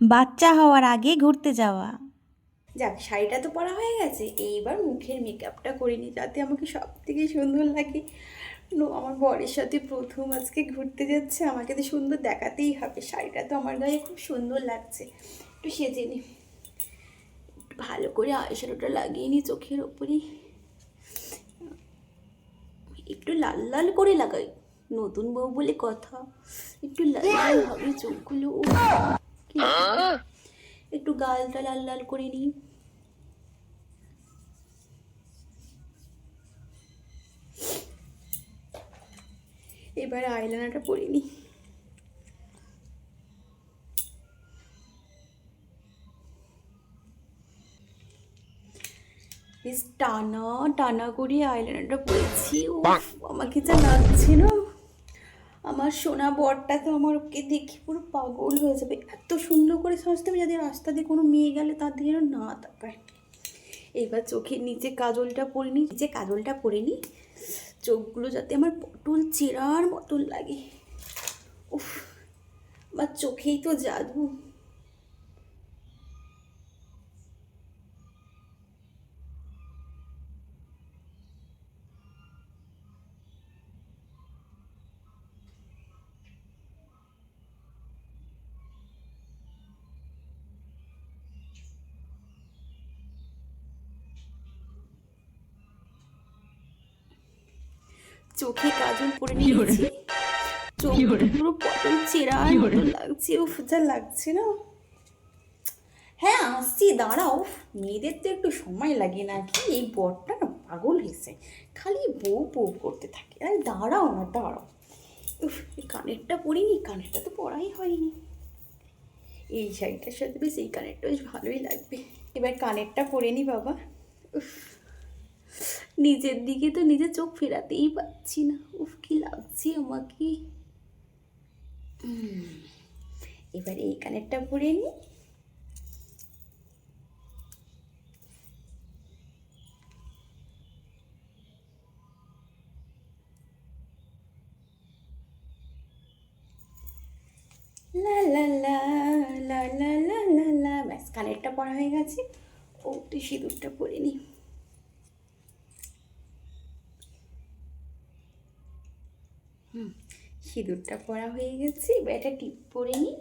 বাচ্চা হওয়ার আগে ঘুরতে যাওয়া। যাক, শাড়িটা তো পরা হয়ে গেছে। এইবার মুখের মেকআপটা করিনি যাতে আমাকে সব থেকে সুন্দর লাগে। নো, আমার বরের সাথে প্রথম আজকে ঘুরতে যাচ্ছে, আমাকে তো সুন্দর দেখাতেই হবে। শাড়িটা তো আমার গায়ে খুব সুন্দর লাগছে। একটু সেজে নি। ভালো করে আইশ্যাডোটা লাগিয়ে নিই চোখের ওপরে। একটু লাল লাল করে লাগাই। নতুন বউ বলে কথা। একটু লাল লাল হবে চোখগুলো। একটু গালটা লাল লাল করে নিই। এবার আইলাইনারটা পরে নিই। বেশ টানা টানা করে আইলাইনারটা পরেছি। ও আমাকে যা লাগছে না আমার সোনা বরটা তো আমার ওকে দেখে পুরো পাগল হয়ে যাবে। এত সুন্দর করে সাজতে হবে যাদের রাস্তা দিয়ে কোনো মেয়ে গেলে তার দিকে যেন না তাকায়। এবার চোখের নিচে কাজলটা পরে নিই নিচে কাজলটা পরে নিই চোখগুলো যাতে আমার পটল চেরার মতন লাগে। উফ, আমার চোখেই তো জাদু। চোখে কাজল পরে নিয়েছি। চোখ পুরো পটল মতো লাগছে উফ যা লাগছে না। হ্যাঁ আসছি দাঁড়াও। মেয়েদের তো একটু সময় লাগে না কি? এই বরটা না পাগল হয়েছে। খালি বউ বউ করতে থাকে। আরে দাঁড়াও না দাঁড়াও। উফ এই কানেরটা পরিনি কানেরটা তো পরাই হয়নি। এই শাড়িটার সাথে বেশ এই কানেরটা বেশ ভালোই লাগবে। এবার কানেরটা পরে নি বাবা। উফ। নিজের দিকে তো নিজে চোখ ফেরাতেই পারছি না। উফ, কি লাগছে আমাকে। এবার এই কানেরটা পরে নিই লা লা লা লা লা লা লা ব্যাস কানেরটা পড়া হয়ে গেছে। ও, তুই সিঁদুরটা পরে নি। সিঁদুরটা পরা হয়ে গেছে, এবার একটা টিপ পরে নিই।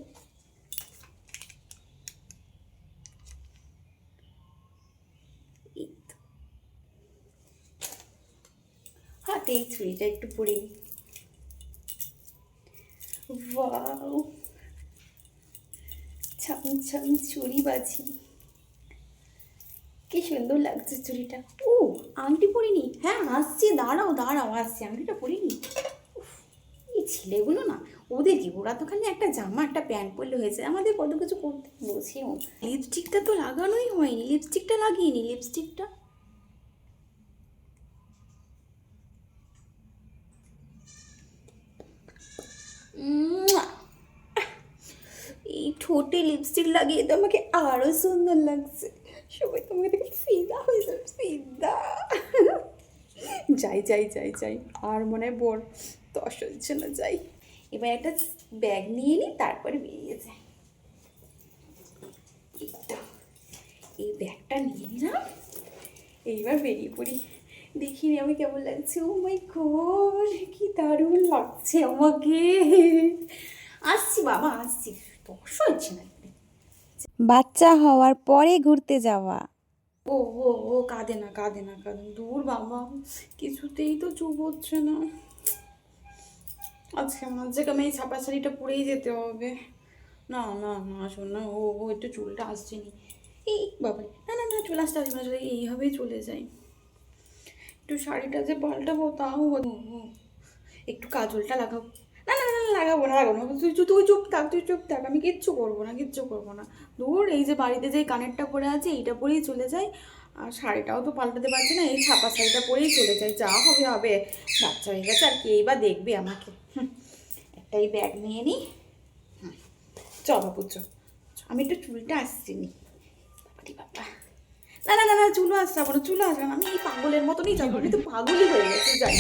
হাতে এই ছুরিটা একটু পরে নিই। ওয়াও! ছাম ছাম চুড়ি বাজি। কি সুন্দর লাগছে চুড়িটা। ও আংটি পরিনি? হ্যাঁ আসছি, দাঁড়াও দাঁড়াও, আসছি, আংটিটা পরিনি। ছেলেগুলো না, ওদের কি? ওরা তো খালি একটা জামা, একটা প্যান্ট পরলে হয়েছে আমাদের কত কিছু করতে বোঝেও। লিপস্টিকটা তো লাগানোই হয়নি, লিপস্টিকটা লাগিয়ে লিপস্টিকটা। এই ঠোঁটে লিপস্টিক লাগিয়ে তো আমাকে আরও সুন্দর লাগছে। সবাই তোমাকে দেখে ফিদা হয়ে যাবে, ফিদা। যাই যাই যাই যাই। আর মনে হয় বর দশ হচ্ছে না যাই। এবার একটা ব্যাগ নিয়ে নিই তারপরে বেরিয়ে যাই। এই ব্যাগটা নিয়ে নিলাম। এইবার বেরিয়ে পড়ি। দেখিনি আমি কেমন লাগছে। ও মাই গড কি দারুণ লাগছে আমাকে। আসছি বাবা, আসছি। দশ হচ্ছে না বাচ্চা হওয়ার পরে ঘুরতে যাওয়া। ও ও ও, কাঁদে না কাঁদে না, কাঁদে। দূর বাবা, কিছুতেই তো চুপ হচ্ছে না। আজকে আমার জায়গা আমি এই ছাপা শাড়িটা পরেই যেতে হবে। না না না, শোন না, ও ও একটু চুলটা আসছে নি। এই, বাবা, না না না, চলে আসতে আসবে না এইভাবেই চলে যাই একটু শাড়িটা যে পাল্টাবো, তাও একটু কাজলটা লাগাবো না না না লাগাবো না লাগাবো না। তুই তুই- চুপ থাক তুই চুপ থাক আমি কিচ্ছু করব না কিচ্ছু করব না। দূর এই যে বাড়িতে যে কানেরটা পরে আছে এইটা পরেই চলে যাই। আর শাড়িটাও তো পাল্টাতে পারছি না এই ছাপা শাড়িটা পরেই চলে যাই যা হবে হবে। বাচ্চা হয়ে গেছে আর কেই বা দেখবে আমাকে? একটাই ব্যাগ নিয়ে নিই চ বাবু চ। চ, আমি একটু চুলটা আসছি নি। না না না না চুলো হবে না চুলো আসবে না। আমি এই পাগলের মতনই যাব আমি তো পাগলই হয়ে গেছি যাই।